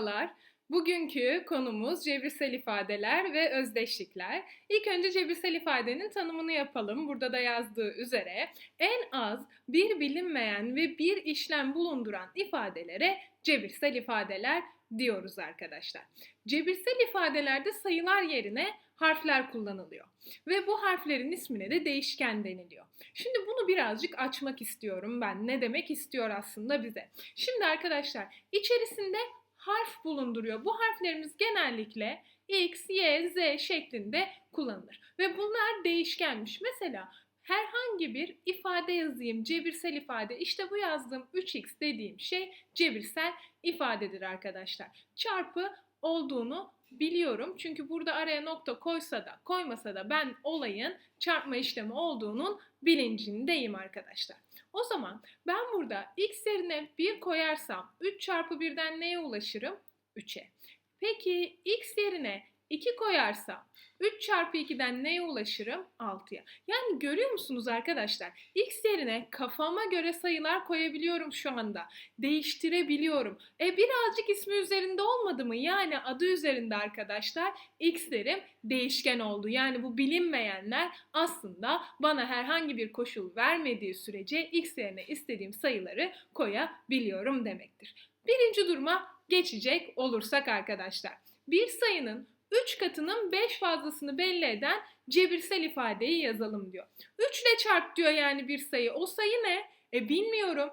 Merhabalar. Bugünkü konumuz cebirsel ifadeler ve özdeşlikler. İlk önce cebirsel ifadenin tanımını yapalım. Burada da yazdığı üzere en az bir bilinmeyen ve bir işlem bulunduran ifadelere cebirsel ifadeler diyoruz arkadaşlar. Cebirsel ifadelerde sayılar yerine harfler kullanılıyor ve bu harflerin ismine de değişken deniliyor. Şimdi bunu birazcık açmak istiyorum ben. Ne demek istiyor aslında bize? Şimdi arkadaşlar içerisinde harf bulunduruyor. Bu harflerimiz genellikle x, y, z şeklinde kullanılır. Ve bunlar değişkenmiş. Mesela herhangi bir ifade yazayım, cebirsel ifade. İşte bu yazdığım 3x dediğim şey cebirsel ifadedir arkadaşlar. Çarpı olduğunu biliyorum. Çünkü burada araya nokta koysa da koymasa da ben olayın çarpma işlemi olduğunun bilincindeyim arkadaşlar. O zaman ben burada x yerine 1 koyarsam 3 çarpı 1'den neye ulaşırım? 3'e. Peki x yerine 2 koyarsam 3 çarpı 2'den neye ulaşırım? 6'ya. Yani görüyor musunuz arkadaşlar? X yerine kafama göre sayılar koyabiliyorum şu anda. Değiştirebiliyorum. E birazcık ismi üzerinde olmadı mı? Yani adı üzerinde arkadaşlar x'lerim değişken oldu. Yani bu bilinmeyenler aslında bana herhangi bir koşul vermediği sürece x yerine istediğim sayıları koyabiliyorum demektir. Birinci duruma geçecek olursak arkadaşlar. Bir sayının 3 katının 5 fazlasını belli eden cebirsel ifadeyi yazalım diyor. 3 ile çarp diyor yani bir sayı. O sayı ne? E bilmiyorum.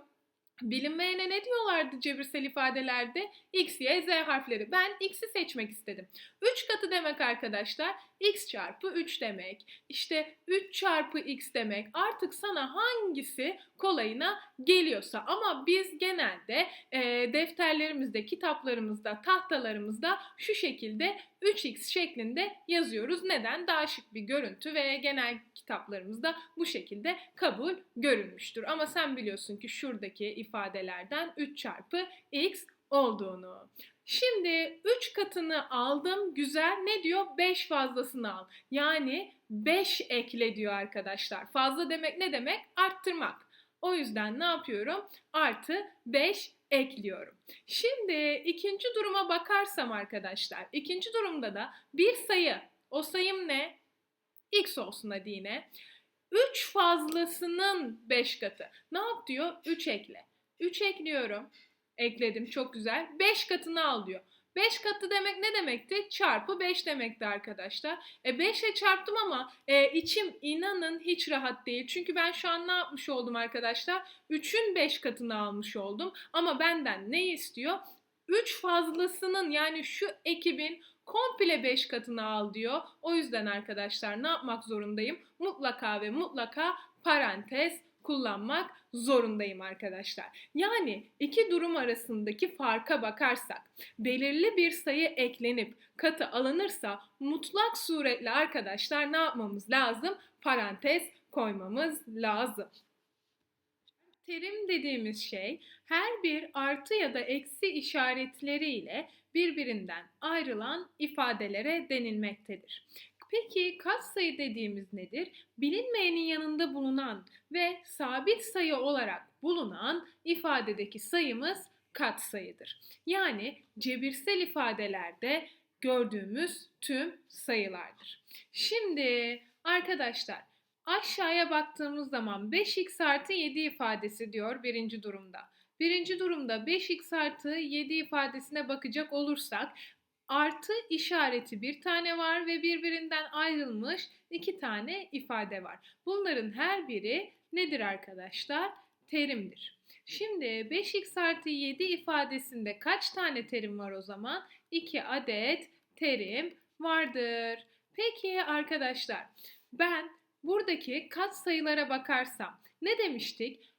Bilinmeyene ne diyorlardı cebirsel ifadelerde? X, Y, Z harfleri. Ben X'i seçmek istedim. 3 katı demek arkadaşlar X çarpı 3 demek. İşte 3 çarpı X demek. Artık sana hangisi kolayına geliyorsa. Ama biz genelde e, defterlerimizde, kitaplarımızda, tahtalarımızda şu şekilde 3x şeklinde yazıyoruz. Neden? Daha şık bir görüntü ve genel kitaplarımızda bu şekilde kabul görülmüştür. Ama sen biliyorsun ki şuradaki ifadelerden 3 çarpı x olduğunu. Şimdi 3 katını aldım. Güzel. Ne diyor? 5 fazlasını al. Yani 5 ekle diyor arkadaşlar. Fazla demek ne demek? Arttırmak. O yüzden ne yapıyorum? Artı 5 ekliyorum. Şimdi ikinci duruma bakarsam arkadaşlar. ikinci durumda da bir sayı. O sayım ne? X olsun hadi yine. 3 fazlasının 5 katı. Ne yap diyor? 3 ekle. 3 ekliyorum. Ekledim çok güzel. 5 katını al diyor. 5 katı demek ne demekti? Çarpı 5 demekti arkadaşlar. E 5'e çarptım ama e, içim inanın hiç rahat değil. Çünkü ben şu an ne yapmış oldum arkadaşlar? 3'ün 5 katını almış oldum. Ama benden ne istiyor? 3 fazlasının yani şu ekibin komple 5 katını al diyor. O yüzden arkadaşlar ne yapmak zorundayım? Mutlaka ve mutlaka parantez kullanmak zorundayım arkadaşlar. Yani iki durum arasındaki farka bakarsak belirli bir sayı eklenip katı alınırsa mutlak suretle arkadaşlar ne yapmamız lazım? Parantez koymamız lazım. Terim dediğimiz şey her bir artı ya da eksi işaretleriyle birbirinden ayrılan ifadelere denilmektedir. Peki katsayı dediğimiz nedir? Bilinmeyenin yanında bulunan ve sabit sayı olarak bulunan ifadedeki sayımız katsayıdır. Yani cebirsel ifadelerde gördüğümüz tüm sayılardır. Şimdi arkadaşlar aşağıya baktığımız zaman 5x artı 7 ifadesi diyor birinci durumda. Birinci durumda 5x artı 7 ifadesine bakacak olursak artı işareti bir tane var ve birbirinden ayrılmış iki tane ifade var. Bunların her biri nedir arkadaşlar? Terimdir. Şimdi 5x artı 7 ifadesinde kaç tane terim var o zaman? 2 adet terim vardır. Peki arkadaşlar ben buradaki kat sayılara bakarsam ne demiştik?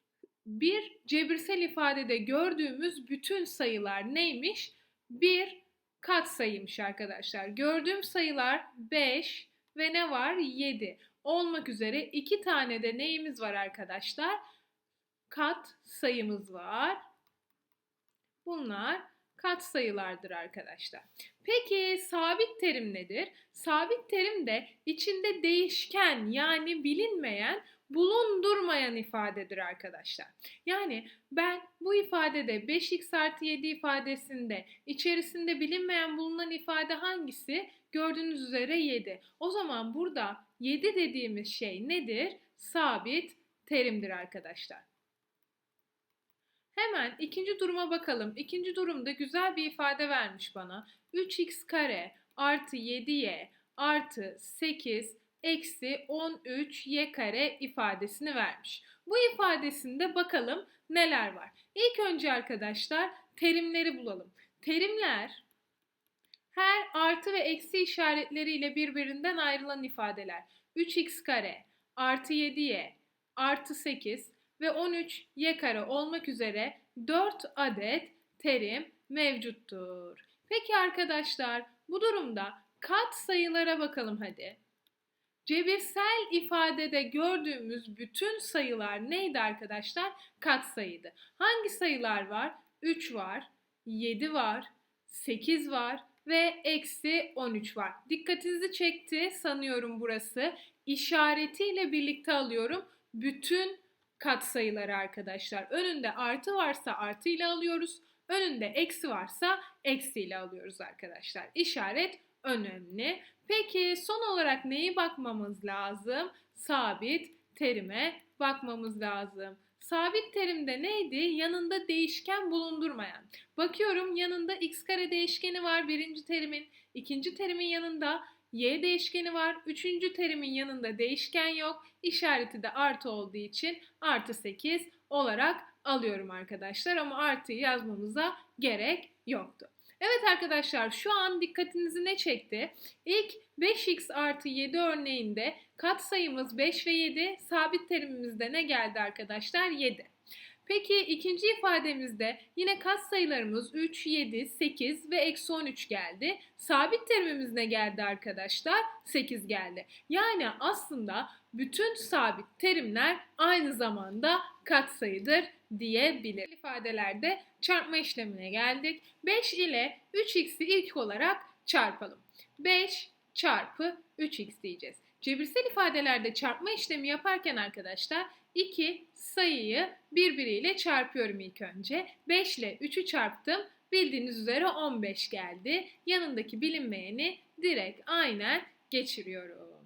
Bir cebirsel ifadede gördüğümüz bütün sayılar neymiş? Bir kat sayıymış arkadaşlar. Gördüğüm sayılar 5 ve ne var? 7 olmak üzere iki tane de neyimiz var arkadaşlar? Kat sayımız var. Bunlar kat sayılardır arkadaşlar. Peki sabit terim nedir? Sabit terim de içinde değişken yani bilinmeyen bulundurmayan ifadedir arkadaşlar. Yani ben bu ifadede 5x artı 7 ifadesinde içerisinde bilinmeyen bulunan ifade hangisi? Gördüğünüz üzere 7. O zaman burada 7 dediğimiz şey nedir? Sabit terimdir arkadaşlar. Hemen ikinci duruma bakalım. İkinci durumda güzel bir ifade vermiş bana. 3x kare artı 7y artı 8 eksi 13y kare ifadesini vermiş. Bu ifadesinde bakalım neler var. İlk önce arkadaşlar terimleri bulalım. Terimler her artı ve eksi işaretleriyle birbirinden ayrılan ifadeler. 3x kare artı 7y artı 8 ve 13 y kare olmak üzere 4 adet terim mevcuttur. Peki arkadaşlar bu durumda kat sayılara bakalım hadi. Cebirsel ifadede gördüğümüz bütün sayılar neydi arkadaşlar? Kat sayıydı. Hangi sayılar var? 3 var, 7 var, 8 var ve eksi 13 var. Dikkatinizi çekti sanıyorum burası. İşaretiyle birlikte alıyorum. Bütün katsayıları arkadaşlar. Önünde artı varsa artı ile alıyoruz. Önünde eksi varsa eksi ile alıyoruz arkadaşlar. İşaret önemli. Peki son olarak neyi bakmamız lazım? Sabit terime bakmamız lazım. Sabit terimde neydi? Yanında değişken bulundurmayan. Bakıyorum yanında x kare değişkeni var birinci terimin. ikinci terimin yanında y değişkeni var. Üçüncü terimin yanında değişken yok. İşareti de artı olduğu için artı 8 olarak alıyorum arkadaşlar. Ama artıyı yazmamıza gerek yoktu. Evet arkadaşlar şu an dikkatinizi ne çekti? İlk 5x artı 7 örneğinde katsayımız 5 ve 7 sabit terimimizde ne geldi arkadaşlar? 7. Peki ikinci ifademizde yine katsayılarımız 3, 7, 8 ve eksi 13 geldi. Sabit terimimiz ne geldi arkadaşlar? 8 geldi. Yani aslında bütün sabit terimler aynı zamanda katsayıdır diyebilir. İfadelerde çarpma işlemine geldik. 5 ile 3x'i ilk olarak çarpalım. 5 çarpı 3x diyeceğiz. Cebirsel ifadelerde çarpma işlemi yaparken arkadaşlar iki sayıyı birbiriyle çarpıyorum ilk önce. 5 ile 3'ü çarptım. Bildiğiniz üzere 15 geldi. Yanındaki bilinmeyeni direkt aynen geçiriyorum.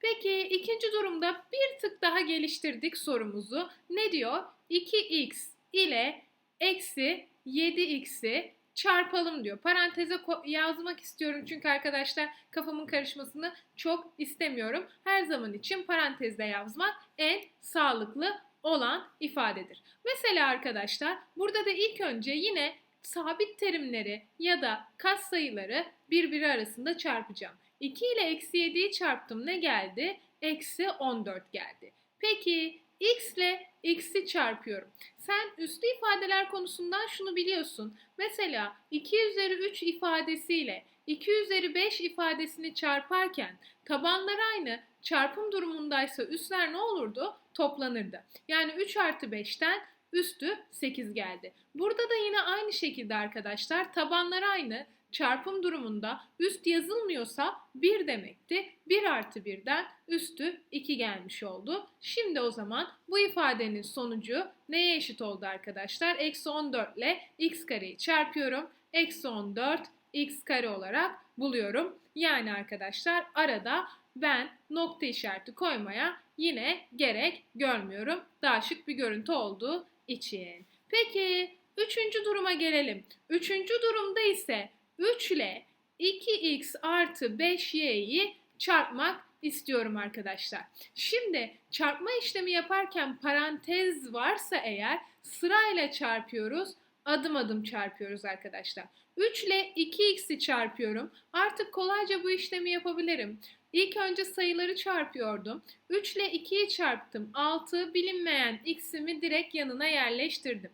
Peki ikinci durumda bir tık daha geliştirdik sorumuzu. Ne diyor? 2x ile eksi 7x'i çarpalım diyor. Paranteze yazmak istiyorum çünkü arkadaşlar kafamın karışmasını çok istemiyorum. Her zaman için parantezde yazmak en sağlıklı olan ifadedir. Mesela arkadaşlar burada da ilk önce yine sabit terimleri ya da katsayıları birbiri arasında çarpacağım. 2 ile eksi 7'yi çarptım ne geldi? Eksi 14 geldi. Peki x ile x'i çarpıyorum. Sen üslü ifadeler konusundan şunu biliyorsun. Mesela 2 üzeri 3 ifadesiyle 2 üzeri 5 ifadesini çarparken tabanlar aynı çarpım durumundaysa üstler ne olurdu? Toplanırdı. Yani 3 artı 5'ten üstü 8 geldi. Burada da yine aynı şekilde arkadaşlar tabanlar aynı çarpım durumunda üst yazılmıyorsa 1 demekti. 1 artı 1'den üstü 2 gelmiş oldu. Şimdi o zaman bu ifadenin sonucu neye eşit oldu arkadaşlar? Eksi 14 ile x kareyi çarpıyorum. Eksi 14 x kare olarak buluyorum. Yani arkadaşlar arada ben nokta işareti koymaya yine gerek görmüyorum. Daha şık bir görüntü olduğu için. Peki üçüncü duruma gelelim. Üçüncü durumda ise 3 ile 2x artı 5y'yi çarpmak istiyorum arkadaşlar. Şimdi çarpma işlemi yaparken parantez varsa eğer sırayla çarpıyoruz. Adım adım çarpıyoruz arkadaşlar. 3 ile 2x'i çarpıyorum. Artık kolayca bu işlemi yapabilirim. İlk önce sayıları çarpıyordum. 3 ile 2'yi çarptım. 6 bilinmeyen x'imi direkt yanına yerleştirdim.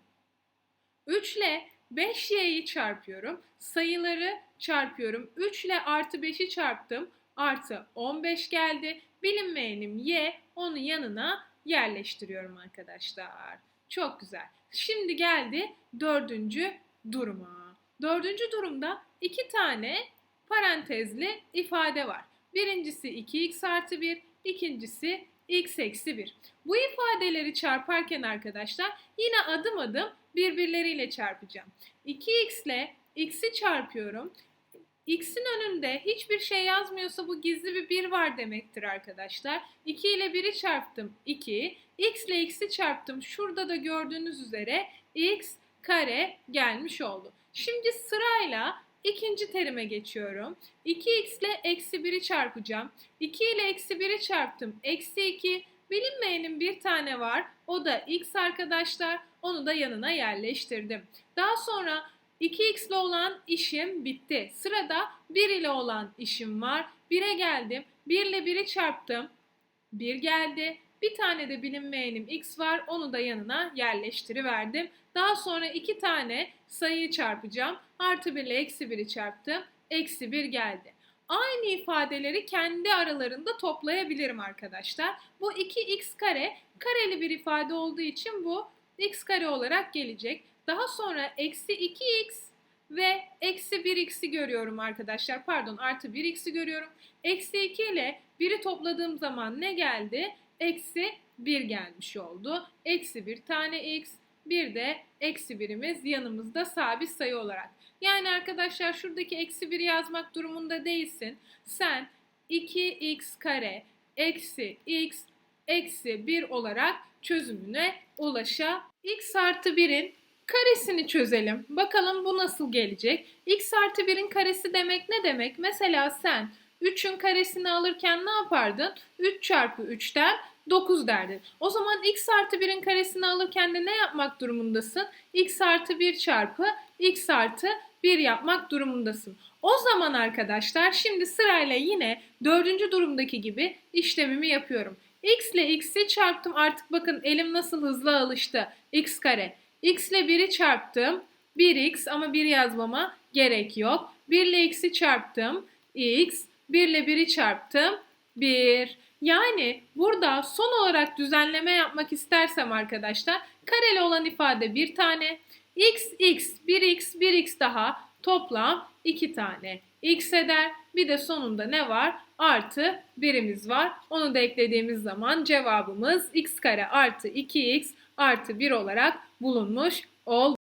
3 ile 5y'yi çarpıyorum. Sayıları çarpıyorum. 3 ile artı 5'i çarptım. Artı 15 geldi. Bilinmeyenim y. Onu yanına yerleştiriyorum arkadaşlar. Çok güzel. Şimdi geldi dördüncü duruma. Dördüncü durumda iki tane parantezli ifade var. Birincisi 2x artı 1, ikincisi x eksi 1. Bu ifadeleri çarparken arkadaşlar yine adım adım birbirleriyle çarpacağım. 2x ile x'i çarpıyorum. X'in önünde hiçbir şey yazmıyorsa bu gizli bir 1 var demektir arkadaşlar. 2 ile 1'i çarptım 2. X ile x'i çarptım. Şurada da gördüğünüz üzere x kare gelmiş oldu. Şimdi sırayla ikinci terime geçiyorum. 2x ile eksi 1'i çarpacağım. 2 ile eksi 1'i çarptım. Eksi 2. Bilinmeyenin bir tane var. O da x arkadaşlar. Onu da yanına yerleştirdim. Daha sonra 2x ile olan işim bitti. Sırada 1 ile olan işim var. 1'e geldim. 1 ile 1'i çarptım. 1 geldi. Bir tane de bilinmeyenim x var. Onu da yanına yerleştiriverdim. Daha sonra iki tane sayıyı çarpacağım. Artı 1 ile eksi 1'i çarptım. Eksi 1 geldi. Aynı ifadeleri kendi aralarında toplayabilirim arkadaşlar. Bu 2x kare kareli bir ifade olduğu için bu x kare olarak gelecek. Daha sonra eksi 2x ve eksi 1x'i görüyorum arkadaşlar. Pardon artı 1x'i görüyorum. Eksi 2 ile 1'i topladığım zaman ne geldi? Eksi 1 gelmiş oldu. Eksi 1 tane x, bir de eksi birimiz yanımızda sabit sayı olarak. Yani arkadaşlar şuradaki eksi 1 yazmak durumunda değilsin. Sen 2x kare eksi x eksi 1 olarak çözümüne ulaşa. x artı 1'in karesini çözelim. Bakalım bu nasıl gelecek? x artı 1'in karesi demek ne demek? Mesela sen 3'ün karesini alırken ne yapardın? 3 çarpı 3'ten 9 derdin. O zaman x artı 1'in karesini alırken de ne yapmak durumundasın? x artı 1 çarpı x artı 1 yapmak durumundasın. O zaman arkadaşlar şimdi sırayla yine dördüncü durumdaki gibi işlemimi yapıyorum. X ile x'i çarptım artık bakın elim nasıl hızlı alıştı. x kare. x ile 1'i çarptım. 1x ama 1 yazmama gerek yok. 1 ile x'i çarptım. x. 1 ile 1'i çarptım. 1. Yani burada son olarak düzenleme yapmak istersem arkadaşlar kareli olan ifade bir tane. x, x, 1x, 1x daha toplam 2 tane x eder. Bir de sonunda ne var? Artı birimiz var. Onu da eklediğimiz zaman cevabımız x kare artı 2x artı 1 olarak bulunmuş oldu.